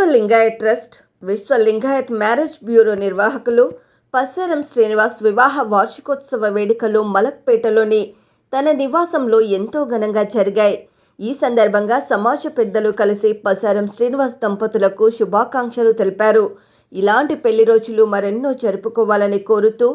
విశ్వ లింగాయత్ ట్రస్ట్ విశ్వ Lingayat marriage bureau నిర్వాహకులు పసారం శ్రీనివాస్ వివాహ వార్షికోత్సవ వేడుకలు మలక్పేటలోని తన నివాసంలో ఎంతో ఘనంగా జరిగాయి. ఈ సందర్భంగా సమాజ పెద్దలు కలిసి పసారం శ్రీనివాస్ దంపతులకు శుభాకాంక్షలు తెలిపారు. ఇలాంటి పెళ్ళి రోజులు మరెన్నో జరుపుకోవాలని కోరుతూ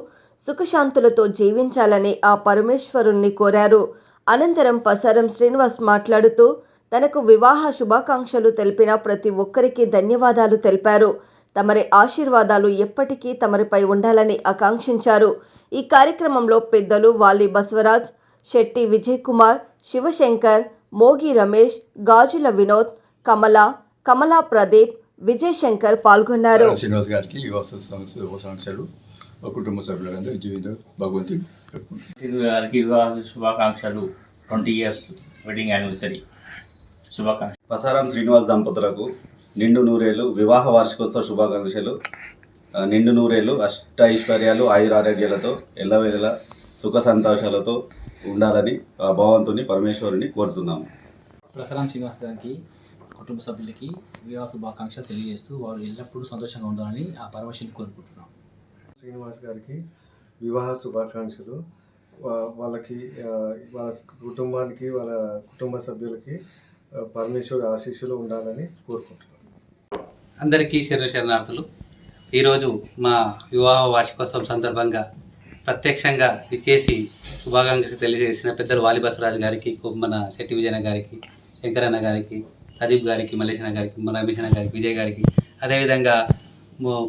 సుఖశాంతులతో జీవించాలని ఆ పరమేశ్వరుణ్ణి కోరారు. అనంతరం పసారం శ్రీనివాస్ మాట్లాడుతూ తనకు వివాహ శుభాకాంక్షలు తెలిపిన ప్రతి ఒక్కరికి ధన్యవాదాలు తెలిపారు. తమరి ఆశీర్వాదాలు ఎప్పటికీ తమరిపై ఉండాలని ఆకాంక్షించారు. ఈ కార్యక్రమంలో పెద్దలు వాలి బసవరాజ్ శెట్టి విజయ్ కుమార్ శివశంకర్ మోగి రమేష్ గాజుల వినోద్ కమల కమలా ప్రదీప్ విజయ్ శంకర్ పాల్గొన్నారు శ్రీనివాస్ గారికి శుభాకాంక్షలు. కుటుంబ సభ్యులందరూ జీవితం భగవంతుడు సింధు గారికి వివాహ శుభాకాంక్షలు ట్వంటీ ఇయర్స్ వెడ్డింగ్ యానివర్సరీ. శుభాకాంక్షలు. పసారం శ్రీనివాస్ దంపతులకు నిండు నూరేళ్ళు వివాహ వార్షికోత్సవ శుభాకాంక్షలు. నిండు నూరేళ్ళు అష్ట ఐశ్వర్యాలు ఆయురారోగ్యాలతో ఎల్లవేళలా సుఖ సంతోషాలతో ఉండాలని ఆ భగవంతుని పరమేశ్వరుని కోరుతున్నాము. ప్రసరాం శ్రీనివాస్ గారికి కుటుంబ సభ్యులకి వివాహ శుభాకాంక్షలు తెలియజేస్తూ వారు ఎల్లప్పుడూ సంతోషంగా ఉండాలని ఆ పరమశిని కోరుకుంటున్నాం శ్రీనివాస్ గారికి వివాహ శుభాకాంక్షలు. వాళ్ళకి వాళ్ళ కుటుంబానికి వాళ్ళ కుటుంబ సభ్యులకి పరమేశ్వరుడు ఆశీస్సులు ఉండాలని కోరుకుంటున్నాను. అందరికీ శరీర శరణార్థులు. ఈరోజు మా వివాహ వార్షికోత్సవం సందర్భంగా ప్రత్యక్షంగా ఇచ్చేసి శుభాకాంక్షలు తెలియజేసిన పెద్దలు వాలిబసరాజు గారికి మన శెట్టి విజయన గారికి శంకరన్న గారికి ప్రదీప్ గారికి మల్లేశన గారికి మన రమేశన గారికి విజయ్ గారికి అదేవిధంగా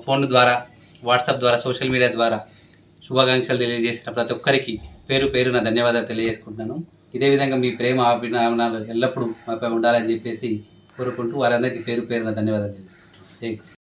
ఫోన్ ద్వారా వాట్సాప్ ద్వారా సోషల్ మీడియా ద్వారా శుభాకాంక్షలు తెలియజేసిన ప్రతి ఒక్కరికి పేరు పేరున ధన్యవాదాలు తెలియజేసుకుంటున్నాను. ఇదే విధంగా మీ ప్రేమ అభిమానాలు ఎల్లప్పుడూ మాపై ఉండాలని చెప్పేసి కోరుకుంటూ వారందరికీ పేరు పేరున ధన్యవాదాలు తెలియజేసుకుంటున్నాను జై